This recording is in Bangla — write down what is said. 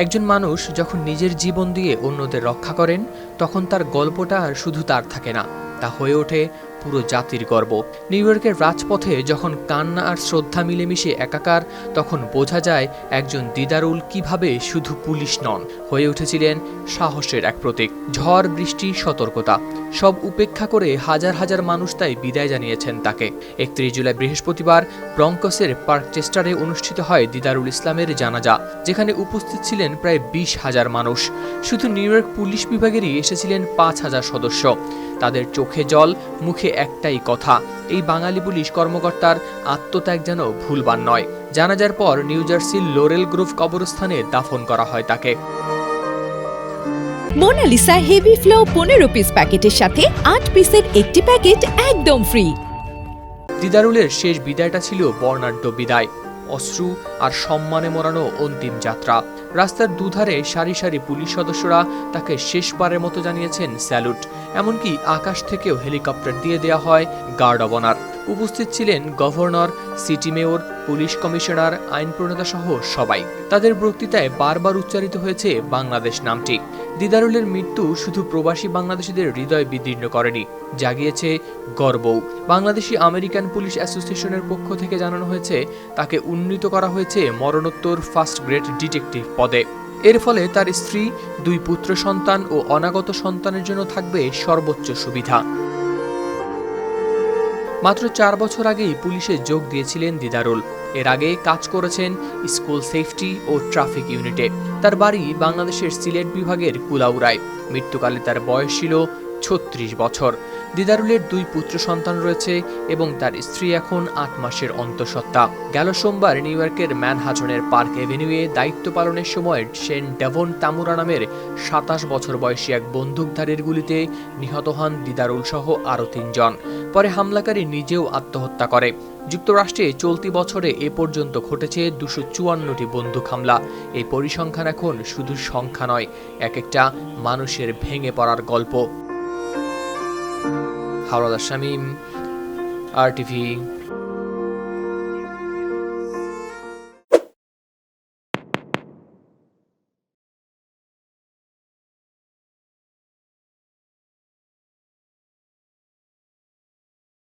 একজন মানুষ যখন নিজের জীবন দিয়ে অন্যদের রক্ষা করেন, তখন তার গল্পটা আর শুধু তার থাকে না। তা হয়ে ওঠে পুরো জাতির গর্ব। নিউ ইয়র্কের রাজপথে যখন কান্না আর শ্রদ্ধা মিলেমিশে একাকার, তখন বোঝা যায় একজন দিদারুল কীভাবে শুধু পুলিশ নন। হয়ে উঠেছিলেন সাহসের এক প্রতীক। ঝড়, বৃষ্টি, সতর্কতা, সব উপেক্ষা করে হাজার হাজার মানুষ তাই বিদায় জানিয়েছেন তাকে। একত্রিশ জুলাই বৃহস্পতিবার ব্রঙ্কসের পার্ক চেস্টারে অনুষ্ঠিত হয় দিদারুল ইসলামের জানাজা, যেখানে উপস্থিত ছিলেন প্রায় বিশ হাজার মানুষ। শুধু নিউ ইয়র্ক পুলিশ বিভাগেরই এসেছিলেন পাঁচ হাজার সদস্য। তাদের চোখে জল, মুখে একটাই কথা এই বাঙালি পুলিশ কর্মকর্তার আত্মত্যাগ যেন ভুলবার নয়। জানাজার পর নিউ জার্সির লোরেল গ্রুভ কবরস্থানে দাফন করা হয় তাকে। মোনালিসা হেভি ফ্লো পনেরো পিস প্যাকেটের সাথে আট পিসের একটি প্যাকেট একদম ফ্রি দিদারুলের শেষ বিদায়টা ছিল বর্ণাঢ্য বিদায়। অশ্রু আর সম্মানে মরানো অন্তিম যাত্রা। রাস্তার দুধারে সারি সারি পুলিশ সদস্যরা তাকে শেষবারের মতো জানিয়েছেন স্যালুট। এমনকি আকাশ থেকেও হেলিকপ্টার দিয়ে দেওয়া হয় গার্ড অব অনার। উপস্থিত ছিলেন governor, city mayor, police commissioner আইন প্রণেতা সহ সবাই। তাদের বক্তৃতায় বারবার উচ্চারিত হয়েছে বাংলাদেশ নামটি। দিদারুলের মৃত্যু শুধু প্রবাসী বাংলাদেশিদের হৃদয় বিদীর্ণ করেনি, জাগিয়েছে গর্বও। বাংলাদেশি আমেরিকান পুলিশ অ্যাসোসিয়েশনের পক্ষ থেকে জানানো হয়েছে, তাকে উন্নীত করা হয়েছে মরণোত্তর ফার্স্ট গ্রেড ডিটেকটিভ পদে। এর ফলে তার স্ত্রী, দুই পুত্র সন্তান ও অনাগত সন্তানের জন্য থাকবে সর্বোচ্চ সুবিধা। মাত্র চার বছর আগেই পুলিশে যোগ দিয়েছিলেন দিদারুল। এর আগে কাজ করেছেন স্কুল সেফটি ও ট্রাফিক ইউনিটে। তার বাড়ি বাংলাদেশের সিলেট বিভাগের কুলাউড়ায়। মৃত্যুকালে তার বয়স ছিল ছত্রিশ বছর। দিদারুলের দুই পুত্র সন্তান রয়েছে এবং তার স্ত্রী এখন আট মাসের অন্তঃসত্ত্বা। গেল সোমবার নিউ ইয়র্কের ম্যানহাটনের পার্ক এভিনিউয়ে দায়িত্ব পালনের সময় সেন ডেভন তামুরা নামের সাতাশ বছর বয়সী এক বন্দুকধারীর গুলিতে নিহত হন দিদারুল সহ আরও তিনজন। পরে হামলাকারী নিজেও আত্মহত্যা করে। যুক্তরাষ্ট্রে চলতি বছরে এ পর্যন্ত ঘটেছে দুশো চুয়ান্নটি বন্দুক হামলা। এই পরিসংখ্যান এখন শুধু সংখ্যা নয়, এক একটা মানুষের ভেঙে পড়ার গল্প। হাওড়াদার শামীম আর টিভি